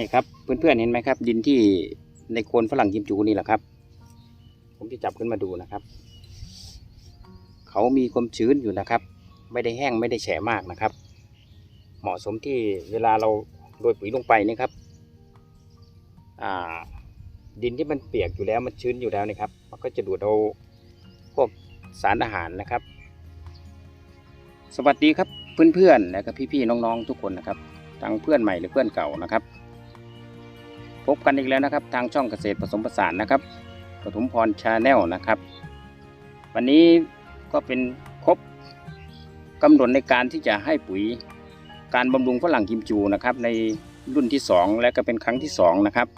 นี่ครับเพื่อนๆเห็นไหมครับ ดินที่ในโคนฝรั่งกิมจูนี่แหละครับ ผมจะจับขึ้นมาดูนะครับ เขามีความชื้นอยู่นะครับ ไม่ได้แห้งไม่ได้แฉะมากนะครับ เหมาะสมที่เวลาเราโรยปุ๋ยลงไปนี่ครับดินที่มันเปียกอยู่แล้วมันชื้นอยู่แล้วนะครับ มันก็จะดูดเอาพวกสารอาหารนะครับ สวัสดีครับเพื่อนๆและก็พี่ๆน้องๆทุกคนนะครับทั้งเพื่อนใหม่หรือเพื่อนเก่านะครับ พบกันอีกแล้วนะครับ ทางช่องเกษตรผสมผสานนะครับปฐมพรชาแนลนะครับ วันนี้ก็เป็นครบกำหนดในการที่จะให้ปุ๋ยการบำรุงฝรั่งกิมจูนะครับ ในรุ่นที่ 2 และก็เป็นครั้งที่ 2 นะครับ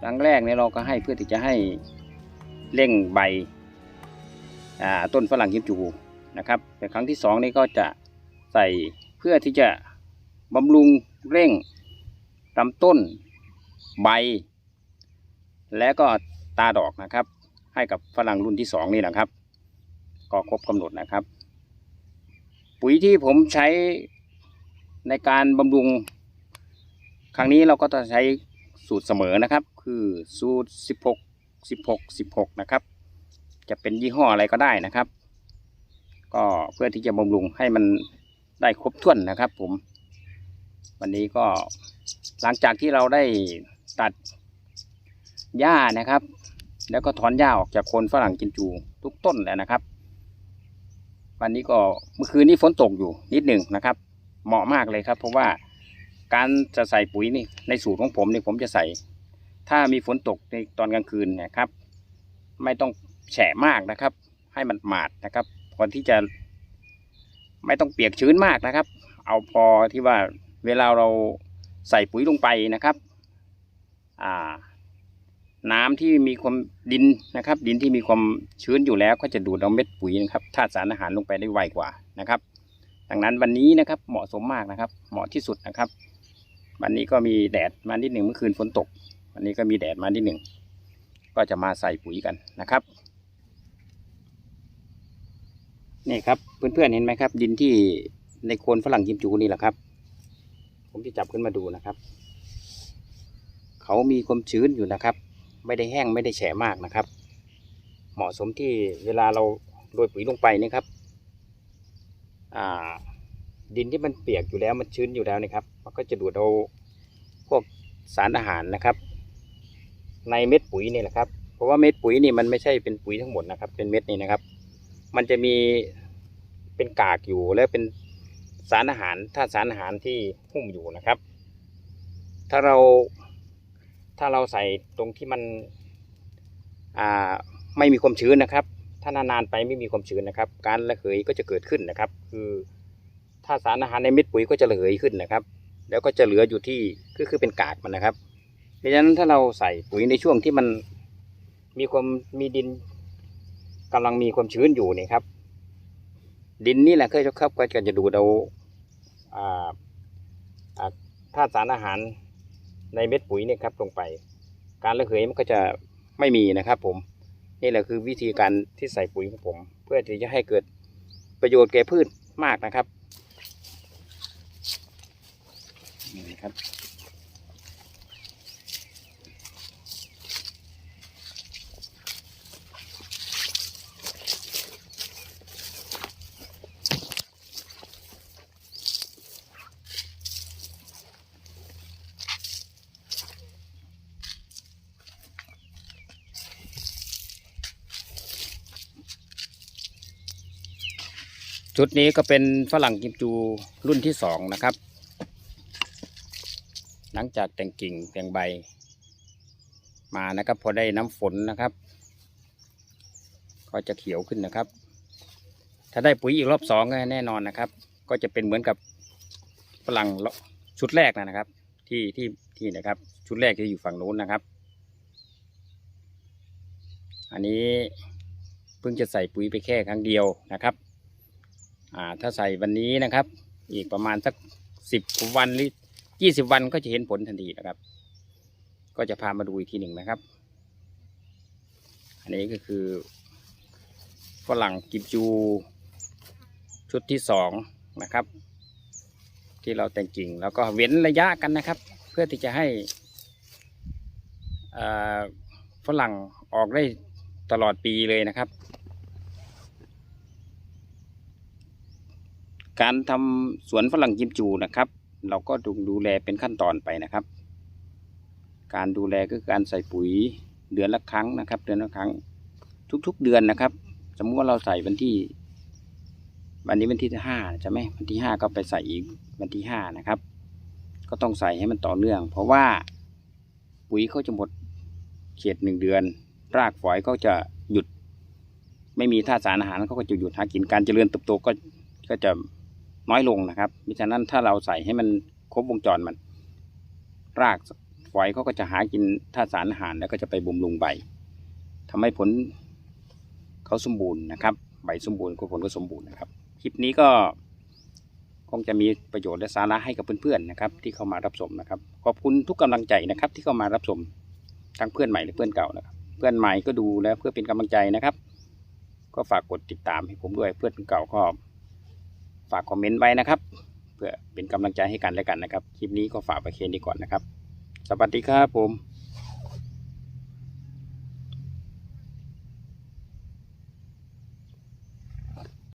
ครั้งแรกเนี่ยเราก็ให้เพื่อที่จะให้เร่งใบต้นฝรั่งกิมจูนะครับแต่ครั้งที่ 2 นี่ก็จะใส่เพื่อที่จะบำรุงเร่งลำต้น ใบ และก็ตาดอกนะครับ ให้กับฝรั่งรุ่นที่สองนี่นะครับ ก็ครบกำหนดนะครับ ปุ๋ยที่ผมใช้ในการบำรุง ครั้งนี้เราก็จะใช้สูตรเสมอนะครับ คือสูตร 16 16 16 นะครับ จะเป็นยี่ห้ออะไรก็ได้นะครับ ก็เพื่อที่จะบำรุงให้มันได้ครบถ้วนนะครับผม วันนี้ก็หลังจากที่เราได้ ตัดหญ้านะครับ แล้วก็ถอนหญ้าออกจากโคนฝรั่งกินจูทุกต้นแล้วนะครับ วันนี้ก็เมื่อคืนนี้ฝนตกอยู่นิดหนึ่งนะครับ เหมาะมากเลยครับ เพราะว่าการจะใส่ปุ๋ยนี่ในสูตรของผมนี่ผมจะใส่ ถ้ามีฝนตกในตอนกลางคืนนะครับ ไม่ต้องแฉะมากนะครับ ให้มันหมาดนะครับพอที่จะไม่ต้องเปียกชื้นมากนะครับ เอาพอที่ว่าเวลาเราใส่ปุ๋ยลงไปนะครับ น้ำที่มีความดินนะครับ ดินที่มีความชื้นอยู่แล้วก็จะดูดเอาเม็ดปุ๋ยนะครับธาตุสารอาหารลงไปได้ไวกว่านะครับ ดังนั้นวันนี้นะครับเหมาะสมมากนะครับ เหมาะที่สุดนะครับ วันนี้ก็มีแดดมานิดหนึ่งเมื่อคืนฝนตก วันนี้ก็มีแดดมานิดหนึ่งก็จะมาใส่ปุ๋ยกันนะครับนี่ครับเพื่อนๆเห็นไหมครับ ดินที่ในโคนฝรั่งกิมจูนี่แหละครับ ผมจะจับขึ้นมาดูนะครับ เขามีความชื้นอยู่นะครับ ไม่ได้แห้งไม่ได้แฉะมากนะครับ เหมาะสมที่เวลาเราโรยปุ๋ยลงไปนี่ครับดินที่มันเปียกอยู่แล้วมันชื้นอยู่แล้วนะครับ มันก็จะดูดเอาพวกสารอาหารนะครับ ในเม็ดปุ๋ยนี่แหละครับ เพราะว่าเม็ดปุ๋ยนี่มันไม่ใช่เป็นปุ๋ยทั้งหมดนะครับ เป็นเม็ดนี่นะครับ มันจะมีเป็นกากอยู่แล้วเป็นสารอาหารธาตุสารอาหารที่หุ้มอยู่นะครับ ถ้าเรา ถ้าเราใส่ตรงที่มันไม่มีความชื้นนะครับ ถ้านานๆไปไม่มีความชื้นนะครับ การระเหยก็จะเกิดขึ้นนะครับ คือถ้าสารอาหารในเม็ดปุ๋ยก็จะระเหยขึ้นนะครับ แล้วก็จะเหลืออยู่ที่ก็คือเป็นกากมันนะครับเพราะฉะนั้นถ้าเราใส่ปุ๋ยในช่วงที่มันมีความมีดินกำลังมีความชื้นอยู่นี่ครับ ดินนี่แหละเคยครับก็จะดูดเอาอ่าอ่าธาตุสารอาหาร ในเม็ดปุ๋ยเนี่ยครับลงไป การระเหยมันก็จะไม่มีนะครับ ผมนี่แหละคือวิธีการที่ใส่ปุ๋ยของผม เพื่อที่จะให้เกิดประโยชน์แก่พืชมากนะครับนี่นะครับ ชุดนี้ก็เป็นฝรั่งกิมจูรุ่นที่สองนะครับ หลังจากแต่งกิ่งแต่งใบ มานะครับ พอได้น้ำฝนนะครับ ก็จะเขียวขึ้นนะครับ ถ้าได้ปุ๋ยอีกรอบสองแน่นอนนะครับ ก็จะเป็นเหมือนกับฝรั่งชุดแรกนะครับ ที่ที่ที่นะครับ ชุดแรกที่อยู่ฝั่งนู้นนะครับ อันนี้เพิ่งจะใส่ปุ๋ยไปแค่ครั้งเดียวนะครับ อ่าถ้าใส่วันนี้นะครับ อีกประมาณสักสิบวันหรือยี่สิบวันก็จะเห็นผลทันทีนะครับ ก็จะพามาดูอีกทีหนึ่งนะครับ อันนี้ก็คือฝรั่งกิมจูชุดที่สองนะครับ ที่เราแต่งกิ่งแล้วก็เว้นระยะกันนะครับ เพื่อที่จะให้ฝรั่งออกได้ตลอดปีเลยนะครับ การทำสวนฝรั่งกิมจูนะครับ เราก็ดูดูแลเป็นขั้นตอนไปนะครับ การดูแลก็การใส่ปุ๋ยเดือนละครั้งนะครับ เดือนละครั้งทุก ๆ เดือนนะครับ สมมุติว่าเราใส่วันที่ วันนี้วันที่ห้าใช่ไหมวันที่ห้าก็ไปใส่อีกวันที่ห้านะครับ ก็ต้องใส่ให้มันต่อเนื่อง เพราะว่าปุ๋ยเขาจะหมดเขตหนึ่งเดือน รากฝอยก็จะหยุด ไม่มีธาตุสารอาหารเขาก็จะหยุดหากินการเจริญเติบโตก็ก็จะ น้อยลงนะครับมิฉะนั้นถ้าเราใส่ให้มันครบวงจรมัน รากฝอยเขาก็จะหากินธาตุสารอาหารแล้วก็จะไปบำรุงใบทำให้ผลเขาสมบูรณ์นะครับ ใบสมบูรณ์ก็ผลก็สมบูรณ์นะครับ คลิปนี้ก็คงจะมีประโยชน์และสาระให้กับเพื่อนๆนะครับ ที่เข้ามารับชมนะครับ ขอบคุณทุกกำลังใจนะครับ ที่เข้ามารับชมทั้งเพื่อนใหม่และเพื่อนเก่านะครับ เพื่อนใหม่ก็ดูแล้วเพื่อเป็นกำลังใจนะครับ ก็ฝากกดติดตามให้ผมด้วยเพื่อนเก่าก็ ฝากคอมเมนต์ไว้นะครับ เพื่อเป็นกำลังใจให้กันและกันนะครับ คลิปนี้ก็ฝากไปเคนดีก่อนนะครับ สวัสดีครับผม